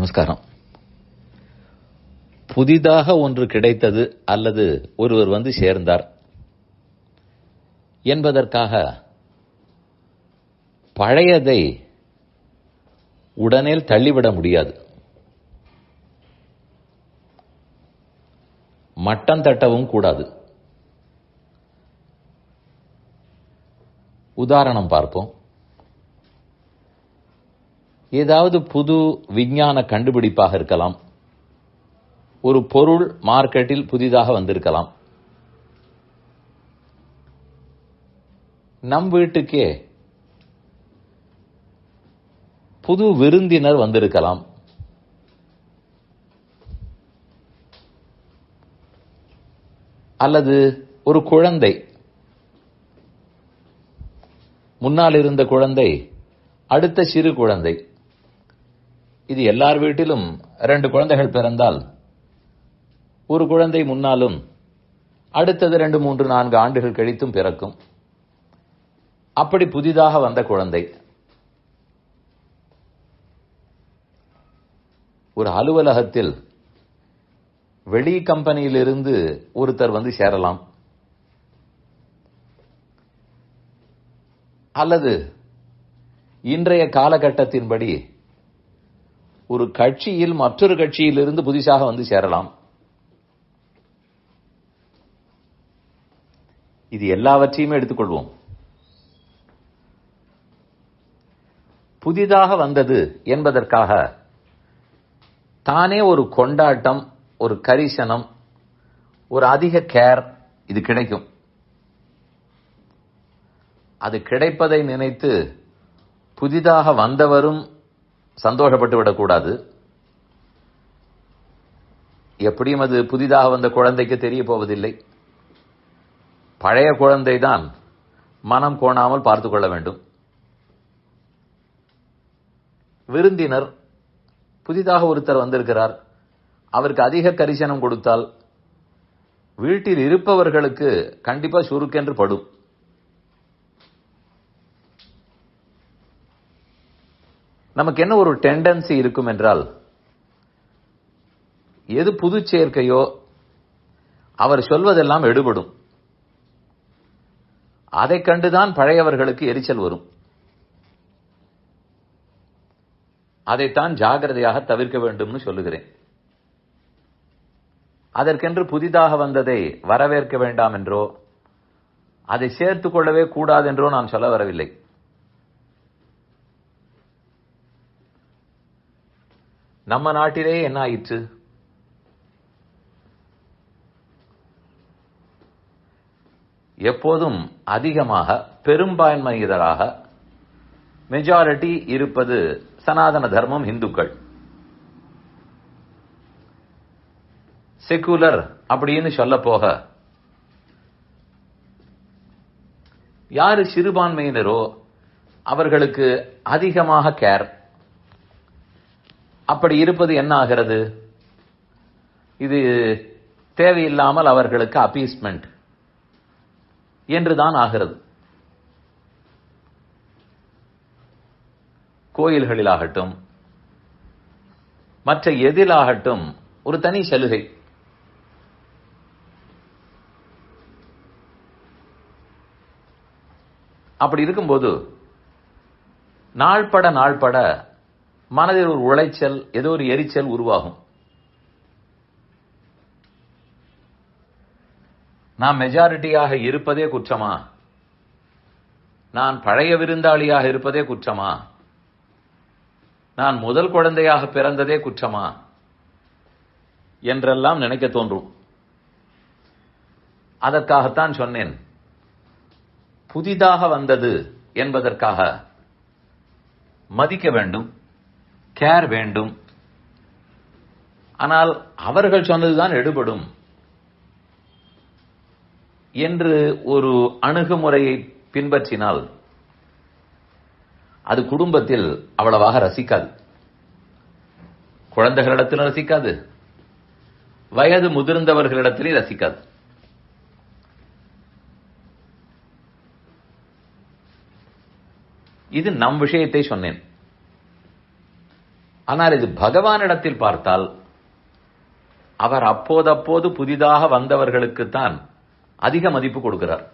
நமஸ்காரம். புதிதாக ஒன்று கிடைத்தது அல்லது ஒருவர் வந்து சேர்ந்தார் என்பதற்காக பழையதை உடனே தள்ளிவிட முடியாது. மட்டம் தட்டவும் கூடாது. உதாரணம் பார்ப்போம். ஏதாவது புது விஞ்ஞான கண்டுபிடிப்பாக இருக்கலாம். ஒரு பொருள் மார்க்கெட்டில் புதிதாக வந்திருக்கலாம். நம் வீட்டுக்கே புது விருந்தினர் வந்திருக்கலாம். அல்லது ஒரு குழந்தை. முன்னால் இருந்த குழந்தை அடுத்த சிறு குழந்தை. இது எல்லார் வீட்டிலும் ரெண்டு குழந்தைகள் பிறந்தால் ஒரு குழந்தை முன்னாலும் அடுத்தது ரெண்டு மூன்று நான்கு ஆண்டுகள் கழித்தும் பிறக்கும். அப்படி புதிதாக வந்த குழந்தை. ஒரு அலுவலகத்தில் வெளி கம்பெனியிலிருந்து ஒருத்தர் வந்து சேரலாம். அல்லது இன்றைய காலகட்டத்தின்படி ஒரு கட்சியில் மற்றொரு கட்சியிலிருந்து புதிசாக வந்து சேரலாம். இது எல்லாவற்றையுமே எடுத்துக்கொள்வோம். புதிதாக வந்தது என்பதற்காக தானே ஒரு கொண்டாட்டம் ஒரு கரிசனம் ஒரு அதிக கேர் இது கிடைக்கும். அது கிடைப்பதை நினைத்து புதிதாக வந்தவரும் சந்தோஷப்பட்டு விடக்கூடாது. எப்படியும் அது புதிதாக வந்த குழந்தைக்கு தெரிய போவதில்லை. பழைய குழந்தைதான் மனம் கோணாமல் பார்த்து கொள்ள வேண்டும். விருந்தினர் புதிதாக ஒருத்தர் வந்திருக்கிறார். அவருக்கு அதிக கரிசனம் கொடுத்தால் வீட்டில் இருப்பவர்களுக்கு கண்டிப்பா சுருக்கென்று படும். நமக்கு என்ன ஒரு டெண்டன்சி இருக்கும் என்றால் எது புது சேர்க்கையோ அவர் சொல்வதெல்லாம் எடுபடும். அதை கண்டுதான் பழையவர்களுக்கு எரிச்சல் வரும். அதைத்தான் ஜாகிரதையாக தவிர்க்க வேண்டும்னு சொல்லுகிறேன். அதற்கென்று புதிதாக வந்ததை வரவேற்க வேண்டாம் என்றோ அதை சேர்த்துக் கொள்ளவே கூடாது என்றோ நான் சொல்ல வரவில்லை. நம்ம நாட்டிலே என்ன ஆயிற்று? எப்போதும் அதிகமாக பெரும்பான்மையினராக மெஜாரிட்டி இருப்பது சனாதன தர்மம் இந்துக்கள். செக்குலர் அப்படின்னு சொல்ல போக யாரு சிறுபான்மையினரோ அவர்களுக்கு அதிகமாக கேர் அப்படி இருப்பது என்ன ஆகிறது? இது தேவையில்லாமல் அவர்களுக்கு அப்பீஸ்மெண்ட் என்றுதான் ஆகிறது. கோயில்களிலாகட்டும் மற்ற எதிலாகட்டும் ஒரு தனி சலுகை. அப்படி இருக்கும்போது நாள்பட நாள்பட மனதில் ஒரு உளைச்சல் ஏதோ ஒரு எரிச்சல் உருவாகும். நான் மெஜாரிட்டியாக இருப்பதே குற்றமா? நான் பழைய விருந்தாளியாக இருப்பதே குற்றமா? நான் முதல் குழந்தையாக பிறந்ததே குற்றமா? என்றெல்லாம் நினைக்க தோன்றும். அதற்காகத்தான் சொன்னேன். புதிதாக வந்தது என்பதற்காக மதிக்க வேண்டும். கேர் வேண்டும். ஆனால் அவர்கள் சொன்னதுதான் எடுபடும். என்று ஒரு அணுகுமுறையை பின்பற்றினால் அது குடும்பத்தில் அவ்வளவாக ரசிக்காது. குழந்தைகளிடத்திலும் ரசிக்காது. வயது முதிர்ந்தவர்களிடத்திலே ரசிக்காது. இது நம் விஷயத்தை சொன்னேன். ஆனால் இது பகவானிடத்தில் பார்த்தால் அவர் அப்போதப்போது புதிதாக வந்தவர்களுக்குத்தான் அதிக மதிப்பு கொடுக்கிறார்.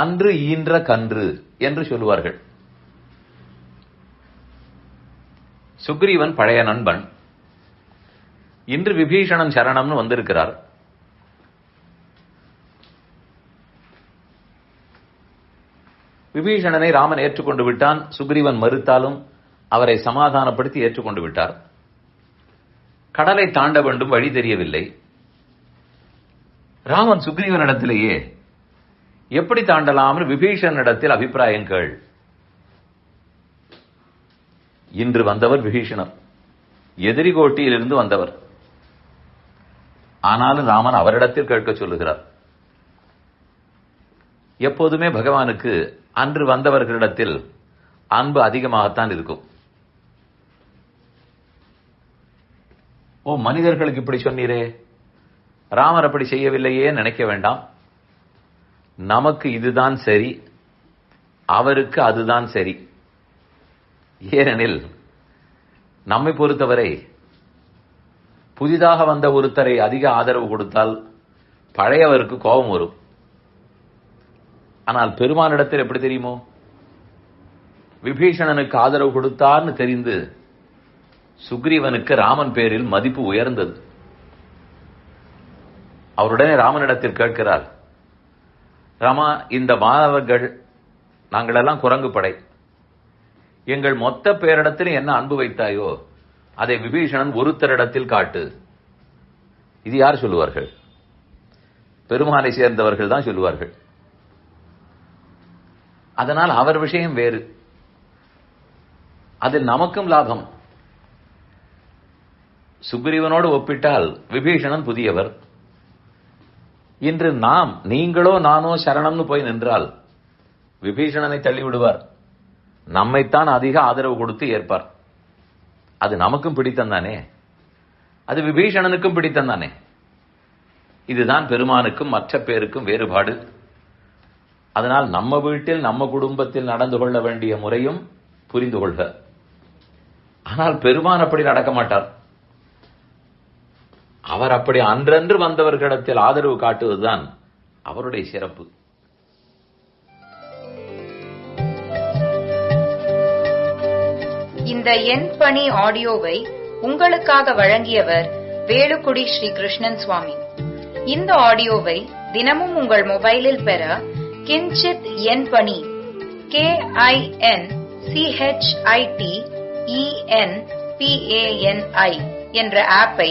அன்று ஈன்ற கன்று என்று சொல்லுவார்கள். சுக்ரீவன் பழைய நண்பன். இன்று விபீஷணன் சரணம்னு வந்திருக்கிறார். விபீஷணனை ராமன் ஏற்றுக்கொண்டு விட்டான். சுக்ரீவன் மறுத்தாலும் அவரை சமாதானப்படுத்தி ஏற்றுக்கொண்டு விட்டார். கடலை தாண்ட வேண்டும் வழி தெரியவில்லை. ராமன் சுக்ரீவனிடத்திலேயே எப்படி தாண்டலாம் விபீஷணனிடத்தில் அபிப்பிராயம் கேள். இன்று வந்தவர் விபீஷணர். எதிரி கோட்டியிலிருந்து வந்தவர். ஆனாலும் ராமன் அவரிடத்தில் கேட்க சொல்லுகிறார். எப்போதுமே பகவானுக்கு அன்று வந்தவர்களிடத்தில் அன்பு அதிகமாகத்தான் இருக்கும். ஓ மனிதர்களுக்கு இப்படி சொன்னீரே. ராமர் அப்படி செய்யவில்லையே நினைக்க வேண்டாம். நமக்கு இதுதான் சரி. அவருக்கு அதுதான் சரி. ஏனெனில் நம்மை பொறுத்தவரை புதிதாக வந்த ஒருத்தரை அதிக ஆதரவு கொடுத்தால் பழையவருக்கு கோபம் வரும். ஆனால் பெருமானிடத்தில் எப்படி தெரியுமோ? விபீஷணனுக்கு ஆதரவு கொடுத்தார்னு தெரிந்து சுக்ரீவனுக்கு ராமன் பேரில் மதிப்பு உயர்ந்தது. அவருடனே ராமனிடத்தில் கேட்கிறார் ராமா இந்த மாணவர்கள் நாங்கள் எல்லாம் குரங்கு படை. எங்கள் மொத்த பேரிடத்தில் என்ன அன்பு வைத்தாயோ அதை விபீஷணன் ஒருத்தரிடத்தில் காட்டு. இது யார் சொல்லுவார்கள்? பெருமானை சேர்ந்தவர்கள் தான் சொல்லுவார்கள். அதனால் அவர் விஷயம் வேறு. அதில் நமக்கும் லாபம். சுக்ரீவனோடு ஒப்பிட்டால் விபீஷணன் புதியவர். இன்று நாம் நீங்களோ நானோ சரணம்னு போய் நின்றால் விபீஷணனை தள்ளிவிடுவார். நம்மைத்தான் அதிக ஆதரவு கொடுத்து ஏற்பார். அது நமக்கும் பிடித்தந்தானே அது விபீஷணனுக்கும் பிடித்தந்தானே இதுதான் பெருமானுக்கும் மற்ற பேருக்கும் வேறுபாடு. அதனால் நம்ம வீட்டில் நம்ம குடும்பத்தில் நடந்து கொள்ள வேண்டிய முறையும் புரிந்து கொள்க. ஆனால் பெருமான் அப்படி நடக்க மாட்டார். அவர் அப்படி அன்றன்று வந்தவர்களிடத்தில் ஆதரவு காட்டுவதுதான் அவருடைய சிறப்பு. இந்த என் பணி ஆடியோவை உங்களுக்காக வழங்கியவர் வேலுக்குடி ஸ்ரீ கிருஷ்ணன் சுவாமி. இந்த ஆடியோவை தினமும் உங்கள் மொபைலில் பெற கிஞ்சித் என் பணி கே ஐ என் சிஹெச்ஐடி இஎன் பிஏஎன்ஐ என்ற ஆப்பை